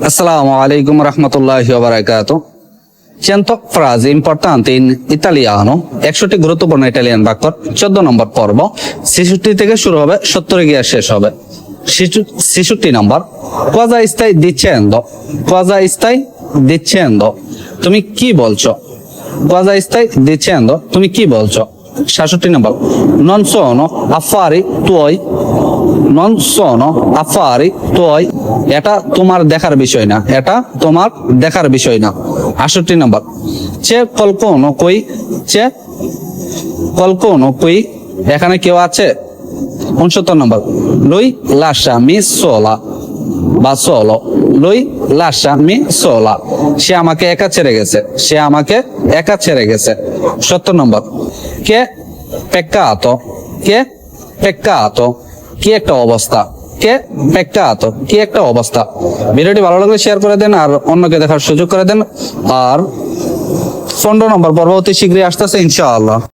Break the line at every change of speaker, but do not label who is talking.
Assalamu alaikum warahmatullahi wabarakatuh. চেন্তক ফ্রাজ ইম্পর্টান্ত ইন ইতালিয়ানো একশোটি গুরুত্বপূর্ণ ইটালিয়ান বাক্য চোদ্দ নম্বর পর্ব শিশুটি থেকে শুরু হবে সত্তর গিয়া শেষ হবে শিশু শিশুটি নম্বর কোয়াজা ইস্তাই দিচ্ছে এন্দ কোয়াজা ইস্তাই দিচ্ছে এন্দ তুমি কি বলছো কোয়াজা ইস্তাই দিচ্ছে এন্দ তুমি কি বলছো সাতষট্টি নম্বর। non sono affari tuoi non sono affari tuoi এটা তোমার দেখার বিষয় না। এটা তোমার দেখার বিষয় না। আষট্টি নম্বর। চে কল্পনো কই? চে কল্পনো কই? এখানে কেউ আছে? উনসত্তর নম্বর। লুই লাসা মি সোলা বা সোলো। লুই লাসা মি সোলা। সে আমাকে একা ছেড়ে গেছে। সে আমাকে একা ছেড়ে গেছে। সত্তর নম্বর। কে? পেক্কাতো। কে? পেক্কাতো। কি একটা অবস্থা। কে? পেক্কাতো। কি একটা অবস্থা। ভিডিওটি ভালো লাগলে শেয়ার করে দেন আর অন্যকে দেখার সুযোগ করে দেন। আর পনেরো নম্বর পরবর্তী শীঘ্রই আসতেছে, ইনশাআল্লাহ।